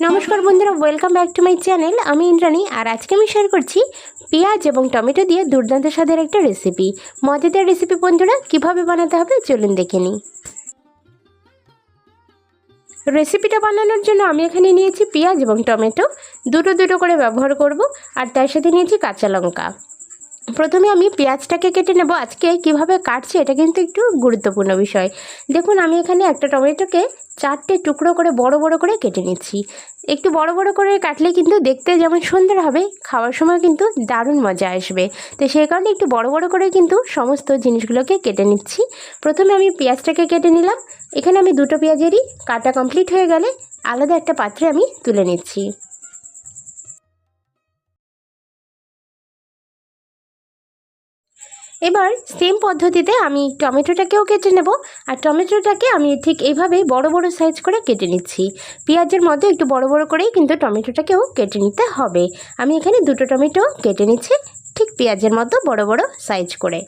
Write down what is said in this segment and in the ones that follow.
নমস্কার বন্ধুরা welcome back to my channel আমি ইন্দ্রাণী, আর আজকে আমি শেয়ার করছি পেঁয়াজ এবং টমেটো দিয়ে দুর্দান্ত স্বাদের একটা রেসিপি মজাদার রেসিপি বন্ধুরা, কীভাবে বানাতে হবে চলুন দেখে নিই। রেসিপিটা বানানোর জন্য আমি এখানে নিয়েছি পেঁয়াজ এবং টমেটো। দুটো দুটো করে ব্যবহার করব, আর তার সাথে নিয়েছি কাঁচা লঙ্কা। প্রথমে আমি পেঁয়াজটাকে কেটে নেব। আজকে কীভাবে কাটছি, এটা কিন্তু একটু গুরুত্বপূর্ণ বিষয়। দেখুন, আমি এখানে একটা টমেটোকে চারটে টুকরো করে বড় বড় করে কেটে নিচ্ছি। একটু বড় বড় করে কাটলে কিন্তু দেখতে যেমন সুন্দর হবে, খাওয়ার সময় কিন্তু দারুণ মজা আসবে। তো সেই কারণে একটু বড় বড় করে কিন্তু সমস্ত জিনিসগুলোকে কেটে নিচ্ছি। প্রথমে আমি পেঁয়াজটাকে কেটে নিলাম। এখানে আমি দুটো পেঁয়াজেরই কাটা কমপ্লিট হয়ে গেলে আলাদা একটা পাত্রে আমি তুলে নিচ্ছি। এবার সেম পদ্ধতিতে আমি টমেটোটাকেও কেটে নেব। আর টমেটোটাকে আমি ঠিক এইভাবে বড় বড় সাইজ করে কেটে নিচ্ছি। পেঁয়াজের মধ্যে একটু বড় বড় করেই কিন্তু টমেটোটাকেও কেটে নিতে হবে। আমি এখানে দুটো টমেটো কেটে নিচ্ছি ঠিক পেঁয়াজের মতো বড় বড় সাইজ করে।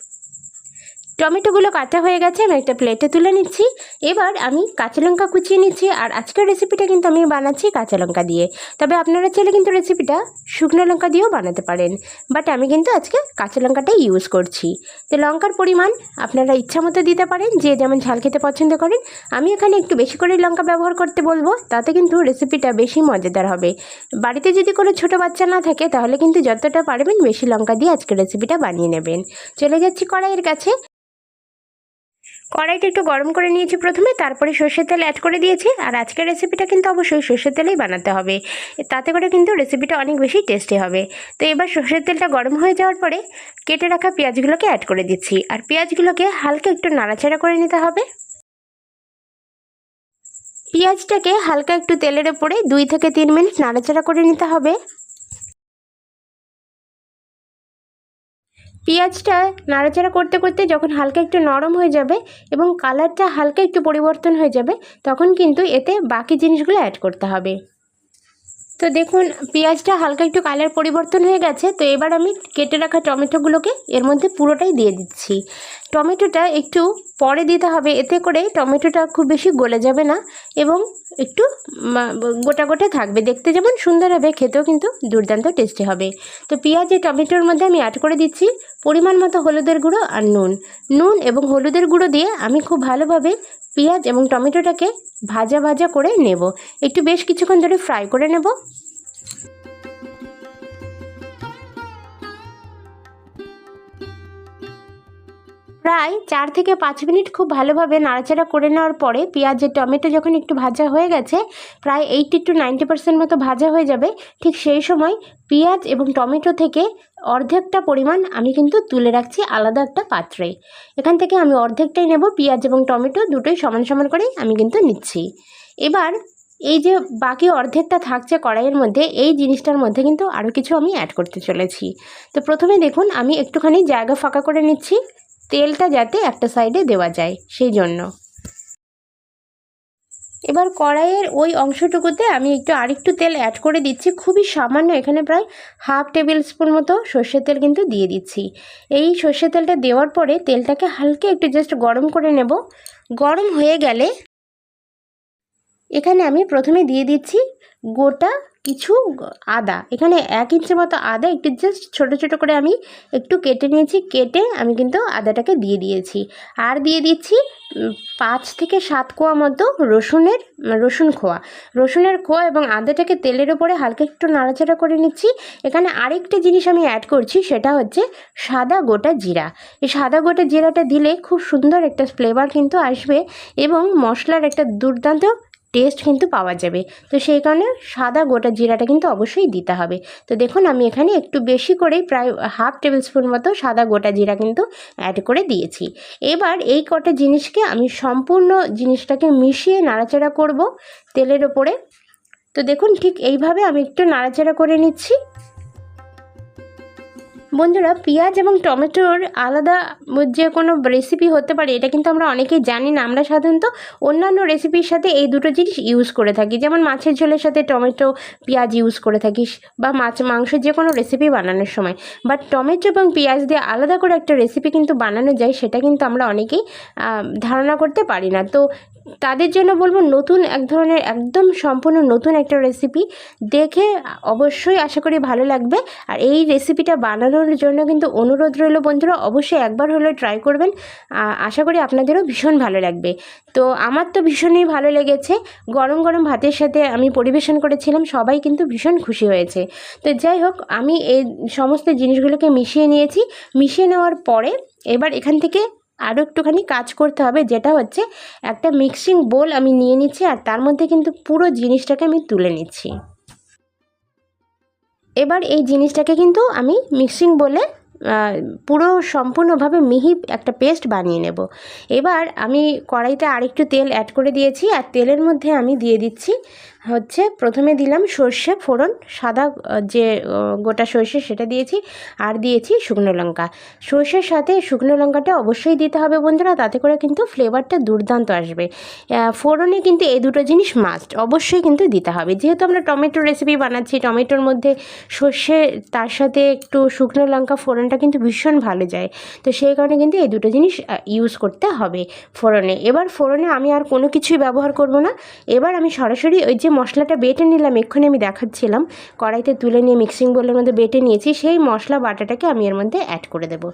টমেটোগুলো কাটা হয়ে গেছে, আমি একটা প্লেটে তুলে নিচ্ছি। এবার আমি কাঁচা লঙ্কা কুচিয়ে নিচ্ছি, আর আজকের রেসিপিটা কিন্তু আমি বানাচ্ছি কাঁচা লঙ্কা দিয়ে। তবে আপনারা চাইলে কিন্তু রেসিপিটা শুকনো লঙ্কা দিয়েও বানাতে পারেন। বাট আমি কিন্তু আজকে কাঁচা লঙ্কাটাই ইউজ করছি। তো লঙ্কার পরিমাণ আপনারা ইচ্ছা মতো দিতে পারেন, যে যেমন ঝাল খেতে পছন্দ করেন। আমি এখানে একটু বেশি করে লঙ্কা ব্যবহার করতে বলব, তাতে কিন্তু রেসিপিটা বেশি মজাদার হবে। বাড়িতে যদি কোনো ছোটো বাচ্চা না থাকে, তাহলে কিন্তু যতটা পারবেন বেশি লঙ্কা দিয়ে আজকে রেসিপিটা বানিয়ে নেবেন। চলে যাচ্ছি কড়াইয়ের কাছে। কড়াইটা একটু গরম করে নিয়েছি প্রথমে, তারপরে সর্ষের তেল অ্যাড করে দিয়েছি, আর আজকের রেসিপিটা কিন্তু অবশ্যই সর্ষের তেলেই বানাতে হবে। তাতে করে কিন্তু রেসিপিটা অনেক বেশি টেস্টি হবে। তো এবার সর্ষের তেলটা গরম হয়ে যাওয়ার পরে কেটে রাখা পেঁয়াজগুলোকে অ্যাড করে দিচ্ছি। আর পেঁয়াজগুলোকে হালকা একটু নাড়াচাড়া করে নিতে হবে। পেঁয়াজটাকে হালকা একটু তেলের ওপরে দুই থেকে তিন মিনিট নাড়াচাড়া করে নিতে হবে। পেঁয়াজটা নাড়াচাড়া করতে করতে যখন হালকা একটু নরম হয়ে যাবে এবং কালারটা হালকা একটু পরিবর্তন হয়ে যাবে, তখন কিন্তু এতে বাকি জিনিসগুলো অ্যাড করতে হবে। তো দেখুন, পেঁয়াজটা হালকা একটু কালার পরিবর্তন হয়ে গেছে, তো এবার আমি কেটে রাখা টমেটোগুলোকে এর মধ্যে পুরোটাই দিয়ে দিচ্ছি। টমেটোটা একটু পরে দিতে হবে, এতে করে টমেটোটা খুব বেশি গলে যাবে না এবং একটু গোটা গোটা থাকবে। দেখতে যেমন সুন্দর হবে, খেতেও কিন্তু দুর্দান্ত টেস্টি হবে। তো পেঁয়াজ এই টমেটোর মধ্যে আমি অ্যাড করে দিচ্ছি পরিমাণ মতো হলুদের গুঁড়ো আর নুন। নুন এবং হলুদের গুঁড়ো দিয়ে আমি খুব ভালোভাবে পেঁয়াজ এবং টমেটোটাকে ভাজা ভাজা করে নেব। একটু বেশ কিছুক্ষণ ধরে ফ্রাই করে নেব। প্রায় চার থেকে পাঁচ মিনিট খুব ভালোভাবে নাড়াচাড়া করে নেওয়ার পরে পেঁয়াজের টমেটো যখন একটু ভাজা হয়ে গেছে, প্রায় এইটটি টু নাইনটি পার্সেন্ট মতো ভাজা হয়ে যাবে, ঠিক সেই সময় পেঁয়াজ এবং টমেটো থেকে অর্ধেকটা পরিমাণ আমি কিন্তু তুলে রাখছি আলাদা একটা পাত্রে। এখান থেকে আমি অর্ধেকটাই নেব, পেঁয়াজ এবং টমেটো দুটোই সমান সমান করেই আমি কিন্তু নিচ্ছি। এবার এই যে বাকি অর্ধেকটা থাকছে কড়াইয়ের মধ্যে, এই জিনিসটার মধ্যে কিন্তু আরও কিছু আমি অ্যাড করতে চলেছি। তো প্রথমে দেখুন, আমি একটুখানি জায়গা ফাঁকা করে নিচ্ছি। তেলটা যাতে একটা সাইডে দেওয়া যায়, সেই জন্য। এবার কড়াইয়ের ওই অংশটুকুতে আমি একটু আরেকটু তেল অ্যাড করে দিচ্ছি। খুবই সামান্য, এখানে প্রায় হাফ টেবিল স্পুন মতো সর্ষের তেল কিন্তু দিয়ে দিচ্ছি। এই সর্ষের তেলটা দেওয়ার পরে তেলটাকে হালকা একটু জাস্ট গরম করে নেব। গরম হয়ে গেলে এখানে আমি প্রথমে দিয়ে দিচ্ছি গোটা কিছু আদা। এখানে এক ইঞ্চি মতো আদা একটু জাস্ট ছোটো ছোটো করে আমি একটু কেটে নিয়েছি। কেটে আমি কিন্তু আদাটাকে দিয়ে দিয়েছি। আর দিয়ে দিচ্ছি পাঁচ থেকে সাত কোয়া মতো রসুনের, রসুন খোয়া। রসুনের খোয়া এবং আদাটাকে তেলের ওপরে হালকা একটু নাড়াচাড়া করে নিচ্ছি। এখানে আরেকটি জিনিস আমি অ্যাড করছি, সেটা হচ্ছে সাদা গোটা জিরা। এই সাদা গোটা জিরাটা দিলে খুব সুন্দর একটা ফ্লেভার কিন্তু আসবে এবং মশলার একটা দুর্দান্ত টেস্ট কিন্তু পাওয়া যাবে। তো সেই কারণে সাদা গোটা জিরাটা কিন্তু অবশ্যই দিতে হবে। তো দেখুন, আমি এখানে একটু বেশি করেই প্রায় হাফ টেবিল স্পুন মতো সাদা গোটা জিরা কিন্তু অ্যাড করে দিয়েছি। এবার এই কটা জিনিসকে আমি সম্পূর্ণ জিনিসটাকে মিশিয়ে নাড়াচাড়া করব তেলের ওপরে। তো দেখুন, ঠিক এইভাবে আমি একটু নাড়াচাড়া করে নিচ্ছি। বন্ধুরা, পেঁয়াজ এবং টমেটোর আলাদা যে কোনো রেসিপি হতে পারে, এটা কিন্তু আমরা অনেকেই জানি না। আমরা সাধারণত অন্যান্য রেসিপির সাথে এই দুটো জিনিস ইউজ করে থাকি। যেমন মাছের ঝোলের সাথে টমেটো, পেঁয়াজ ইউজ করে থাকিস বা মাছ মাংস যে কোনো রেসিপি বানানোর সময়। বাট টমেটো এবং পেঁয়াজ দিয়ে আলাদা করে একটা রেসিপি কিন্তু বানানো যায়, সেটা কিন্তু আমরা অনেকেই ধারণা করতে পারি না। তো তাদের জন্য বলব নতুন এক ধরনের, একদম সম্পূর্ণ নতুন একটা রেসিপি দেখে অবশ্যই আশা করি ভালো লাগবে। আর এই রেসিপিটা বানানোর জন্য কিন্তু অনুরোধ রইল বন্ধুরা, অবশ্যই একবার হলেও ট্রাই করবেন। আশা করি আপনাদেরও ভীষণ ভালো লাগবে। তো আমার তো ভীষণই ভালো লেগেছে। গরম গরম ভাতের সাথে আমি পরিবেশন করেছিলাম, সবাই কিন্তু ভীষণ খুশি হয়েছে। তো যাই হোক, আমি এই সমস্ত জিনিসগুলোকে মিশিয়ে নিয়েছি। মিশিয়ে নেওয়ার পরে এবার এখান থেকে আরও একটুখানি কাজ করতে হবে, যেটা হচ্ছে একটা মিক্সিং বোল আমি নিয়ে নিচ্ছি আর তার মধ্যে কিন্তু পুরো জিনিসটাকে আমি তুলে নিচ্ছি। এবার এই জিনিসটাকে কিন্তু আমি মিক্সিং বলে পুরো সম্পূর্ণভাবে মিহি একটা পেস্ট বানিয়ে নেব। এবার আমি কড়াইতে আরেকটু তেল অ্যাড করে দিয়েছি আর তেলের মধ্যে আমি দিয়ে দিচ্ছি হচ্ছে প্রথমে দিলাম সর্ষে ফোড়ন, সাদা যে গোটা সর্ষে সেটা দিয়েছি, আর দিয়েছি শুকনো লঙ্কা। সর্ষের সাথে শুকনো লঙ্কাটা অবশ্যই দিতে হবে বন্ধুরা, তাতে করে কিন্তু ফ্লেভারটা দুর্দান্ত আসবে। ফোড়নে কিন্তু এই দুটো জিনিস মাস্ট অবশ্যই কিন্তু দিতে হবে। যেহেতু আমরা টমেটো রেসিপি বানাচ্ছি, টমেটোর মধ্যে সর্ষে, তার সাথে একটু শুকনো লঙ্কা ফোড়নটা কিন্তু ভীষণ ভালো যায়। তো সেই কারণে কিন্তু এই দুটো জিনিস ইউজ করতে হবে ফোড়নে। এবার ফোড়নে আমি আর কোনো কিছুই ব্যবহার করব না। এবার আমি সরাসরি ওই যে মশলাটা বেটে নিলাম, এক্ষুনি আমি দেখাচ্ছিলাম। কড়াইতে তুলে নিয়ে মিক্সিং বোলের মধ্যে বেটে নিয়েছি, সেই মশলা বাটাটাকে আমি এর মধ্যে অ্যাড করে দেব।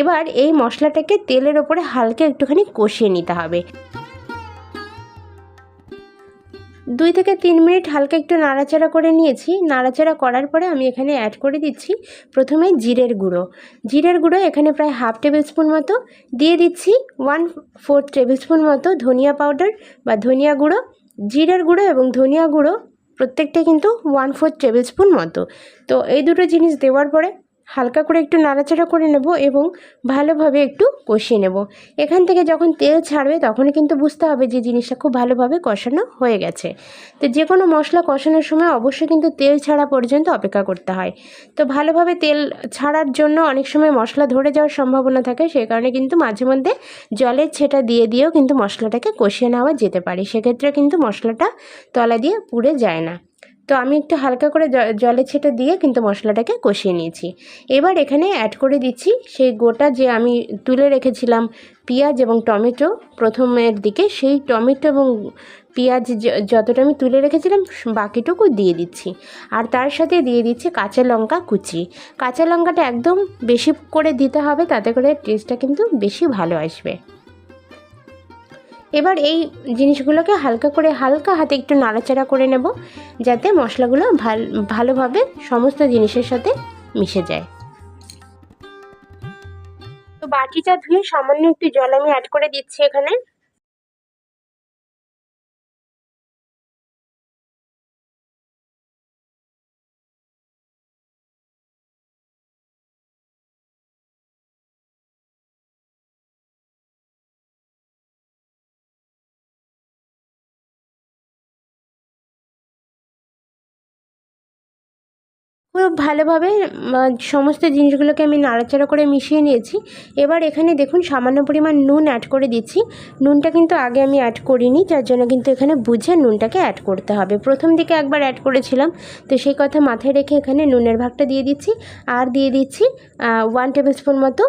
এবার এই মশলাটাকে তেলের ওপরে হালকা একটুখানি কষিয়ে নিতে হবে। দুই থেকে তিন মিনিট হালকা একটু নাড়াচাড়া করে নিয়েছি। নাড়াচাড়া করার পরে আমি এখানে অ্যাড করে দিচ্ছি প্রথমে জিরের গুঁড়ো। জিরের গুঁড়ো এখানে প্রায় হাফ টেবিল স্পুন মতো। দিয়ে দিচ্ছি ওয়ান ফোর টেবিল স্পুন মতো ধনিয়া পাউডার বা ধনিয়া গুঁড়ো। জিরের গুঁড়ো এবং ধনিয়া গুঁড়ো প্রত্যেকটা কিন্তু ওয়ান ফোর টেবিল স্পুন মতো। তো এই দুটো জিনিস দেওয়ার পরে হালকা করে একটু নাড়াচাড়া করে নেব এবং ভালোভাবে একটু কষিয়ে নেব। এখান থেকে যখন তেল ছাড়বে তখনই কিন্তু বুঝতে হবে যে জিনিসটা খুব ভালোভাবে কষানো হয়ে গেছে। তো যে কোনো মশলা কষানোর সময় অবশ্যই কিন্তু তেল ছাড়া পর্যন্ত অপেক্ষা করতে হয়। তো ভালোভাবে তেল ছাড়ার জন্য অনেক সময় মশলা ধরে যাওয়ার সম্ভাবনা থাকে সেই কারণে কিন্তু মাঝে মধ্যে জলের ছেটা দিয়ে দিয়েও কিন্তু মশলাটাকে কষিয়ে নেওয়া যেতে পারে। সেক্ষেত্রে কিন্তু মশলাটা তলা দিয়ে পুড়ে যায় না। তো আমি একটু হালকা করে জলে ছেটা দিয়ে কিন্তু মশলাটাকে কষিয়ে নিয়েছি। এবার এখানে অ্যাড করে দিচ্ছি সেই গোটা যে আমি তুলে রেখেছিলাম পেঁয়াজ এবং টমেটো প্রথমের দিকে, সেই টমেটো এবং পেঁয়াজ যতটা আমি তুলে রেখেছিলাম বাকিটুকু দিয়ে দিচ্ছি। আর তার সাথে দিয়ে দিচ্ছি কাঁচা লঙ্কা কুচি। কাঁচা লঙ্কাটা একদম বেশি করে দিতে হবে, তাতে করে টেস্টটা কিন্তু বেশি ভালো আসবে। এবার এই জিনিসগুলোকে হালকা করে হালকা হাতে একটু নাড়াচাড়া করে নেব, যাতে মশলাগুলো ভালো, ভালোভাবে সমস্ত জিনিসের সাথে মিশে যায়। তো বাটিটা ধুয়ে সামান্য একটু জল আমি অ্যাড করে দিচ্ছি এখানে। খুব ভালোভাবে সমস্ত জিনিসগুলোকে আমি নাড়াচাড়া করে মিশিয়ে নিয়েছি। এবার এখানে দেখুন সামান্য পরিমাণ নুন অ্যাড করে দিচ্ছি। নুনটা কিন্তু আগে আমি অ্যাড করিনি, যার জন্য কিন্তু এখানে বুঝে নুনটাকে অ্যাড করতে হবে। প্রথম দিকে একবার অ্যাড করেছিলাম, তো সেই কথা মাথায় রেখে এখানে নুনের ভাগটা দিয়ে দিচ্ছি। আর দিয়ে দিচ্ছি ওয়ান টেবিল স্পুন মতো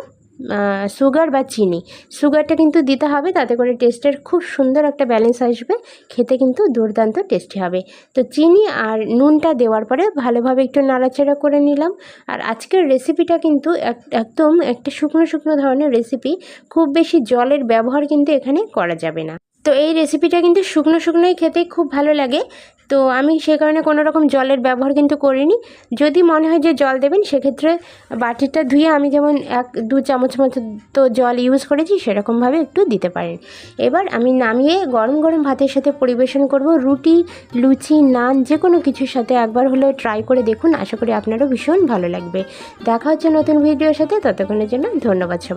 সুগার বা চিনি। সুগারটা কিন্তু দিতে হবে, তাতে করে টেস্টের খুব সুন্দর একটা ব্যালেন্স আসবে, খেতে কিন্তু দুর্দান্ত টেস্টি হবে। তো চিনি আর নুনটা দেওয়ার পরে ভালোভাবে একটু নাড়াচাড়া করে নিলাম। আর আজকের রেসিপিটা কিন্তু এক- একদম একটা শুকনো শুকনো ধরনের রেসিপি খুব বেশি জলের ব্যবহার কিন্তু এখানে করা যাবে না। তো এই রেসিপিটা কিন্তু শুকনো, শুকনোই খেতে খুব ভালো লাগে। তো আমি সে কারণে কোনো রকম জলের ব্যবহার কিন্তু করিনি। যদি মনে হয় যে জল দেবেন, সেক্ষেত্রে বাটিটা ধুয়ে আমি যেমন এক, দু চামচ মতো তো জল ইউজ করেছি, সেরকমভাবে একটু দিতে পারেন। এবার আমি নামিয়ে গরম গরম ভাতের সাথে পরিবেশন করব। রুটি, লুচি, নান যে কোনো কিছুর সাথে একবার হলেও ট্রাই করে দেখুন। আশা করি আপনারও ভীষণ ভালো লাগবে। দেখা হচ্ছে নতুন ভিডিওর সাথে। ততক্ষণের জন্য ধন্যবাদ সবাই।